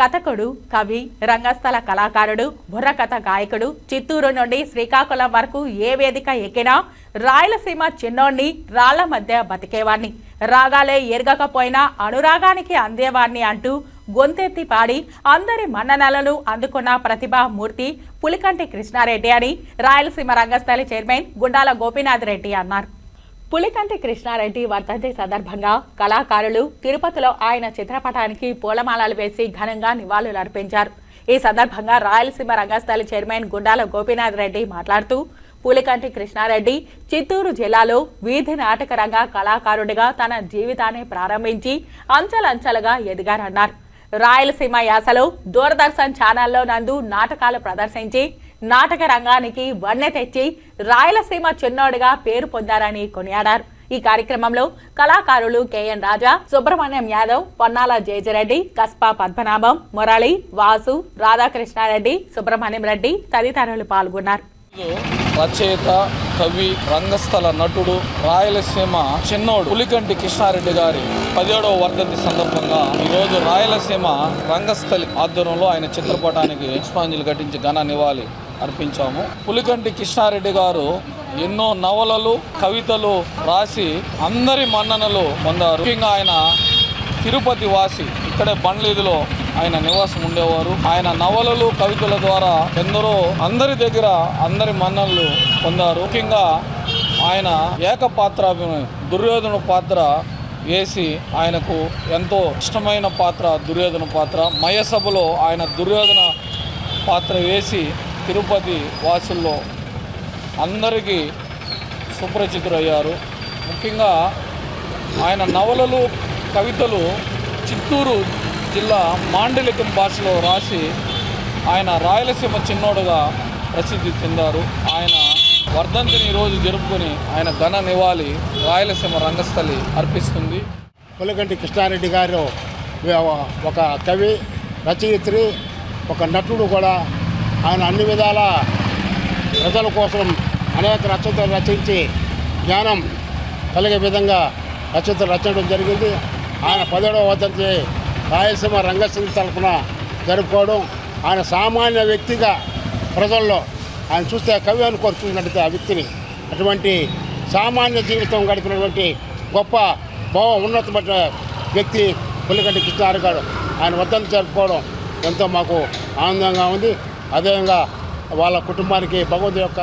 కథకుడు కవి రంగస్థల కళాకారుడు బుర్రకథ గాయకుడు చిత్తూరు నుండి శ్రీకాకుళం వరకు ఏ వేదిక ఎక్కినా రాయలసీమ చిన్నోణ్ణి రాళ్ళ మధ్య బతికేవాణ్ణి. రాగాలే ఎరగకపోయినా అనురాగానికి అందేవాణ్ణి అంటూ గొంతెత్తి పాడి అందరి మన్ననలను అందుకున్న ప్రతిభామూర్తి పులికంటి కృష్ణారెడ్డి అని రాయలసీమ రంగస్థలి చైర్మన్ గుండాల గోపీనాథ్ రెడ్డి అన్నారు. పులికంటి కృష్ణారెడ్డి వర్ధంతి సందర్భంగా కళాకారులు తిరుపతిలో ఆయన చిత్రపటానికి పూలమాలలు వేసి ఘనంగా నివాళులు అర్పించారు. ఈ సందర్భంగా రాయలసీమ రంగస్థలి చైర్మన్ గుండాల గోపీనాథ్ రెడ్డి మాట్లాడుతూ పులికంటి కృష్ణారెడ్డి చిత్తూరు జిల్లాలో వీధి నాటక రంగ కళాకారుడిగా తన జీవితాన్ని ప్రారంభించి అంచెలంచెలుగా ఎదిగారన్నారు. రాయలసీమ యాసలో దూరదర్శన్ ఛానల్లో నందు నాటకాలు ప్రదర్శించి నాటక రంగానికి వన్నె తెచ్చి రాయలసీమ చిన్నోడుగా పేరు పొందారని కొనియాడారు. ఈ కార్యక్రమంలో కళాకారులు కెఎన్ రాజా సుబ్రహ్మణ్యం యాదవ్ పొన్నాల జయజరెడ్డి కస్పా పద్మనాభం మురళి వాసు రాధాకృష్ణారెడ్డి సుబ్రహ్మణ్యం రెడ్డి తదితరులు పాల్గొన్నారు. రచయిత కవి రంగస్థల నటుడు రాయలసీమ చిన్నోడు పులికంటి కృష్ణారెడ్డి గారి పదిహేడవ వర్ధంతి సందర్భంగా ఈరోజు రాయలసీమ రంగస్థలి ఆధ్వర్యంలో ఆయన చిత్రపటానికి పుష్పాంజలి ఘటించి ఘన నివాళి అర్పించాము. పులికంటి కృష్ణారెడ్డి గారు ఎన్నో నవలలు కవితలు రాసి అందరి మన్ననలు పొందారు. ముఖ్యంగా ఆయన తిరుపతి వాసి ఇక్కడే బండ్లీదిలో ఆయన నివాసం ఉండేవారు. ఆయన నవలలు కవితల ద్వారా ఎందరో అందరి దగ్గర అందరి మన్నలు పొందారు. ముఖ్యంగా ఆయన ఏకపాత్ర దుర్యోధన పాత్ర వేసి ఆయనకు ఎంతో ఇష్టమైన పాత్ర దుర్యోధన పాత్ర. మయసభలో ఆయన దుర్యోధన పాత్ర వేసి తిరుపతి వాసుల్లో అందరికీ సుప్రచితురయ్యారు ముఖ్యంగా ఆయన నవలలు కవితలు చిత్తూరు జిల్లా మాండలికం భాషలో రాసి ఆయన రాయలసీమ చిన్నోడుగా ప్రసిద్ధి చెందారు. ఆయన వర్ధంతిని ఈరోజు జరుపుకొని ఆయన ఘన నివాళి రాయలసీమ రంగస్థలి అర్పిస్తుంది. పులగంటి కృష్ణారెడ్డి గారు ఒక కవి రచయిత్రి ఒక నటుడు కూడా. ఆయన అన్ని విధాల ప్రజల కోసం అనేక రచయితలు రచించి జ్ఞానం కలిగే విధంగా రచయితలు రచించడం జరిగింది. ఆయన పదిహేడవ వర్ధంతి రాయలసీమ రంగస్థలి తరఫున జరుపుకోవడం ఆయన సామాన్య వ్యక్తిగా ప్రజల్లో ఆయన చూస్తే కవి అనుకోరు చూసినట్టయితే ఆ వ్యక్తిని అటువంటి సామాన్య జీవితం గడిపినటువంటి గొప్ప భావ ఉన్నతమైన వ్యక్తి పులికంటి కృష్ణారెడ్డి గారు. ఆయన వద్దని జరుపుకోవడం ఎంతో మాకు ఆనందంగా ఉంది. అదేవిధంగా వాళ్ళ కుటుంబానికి భగవంతు యొక్క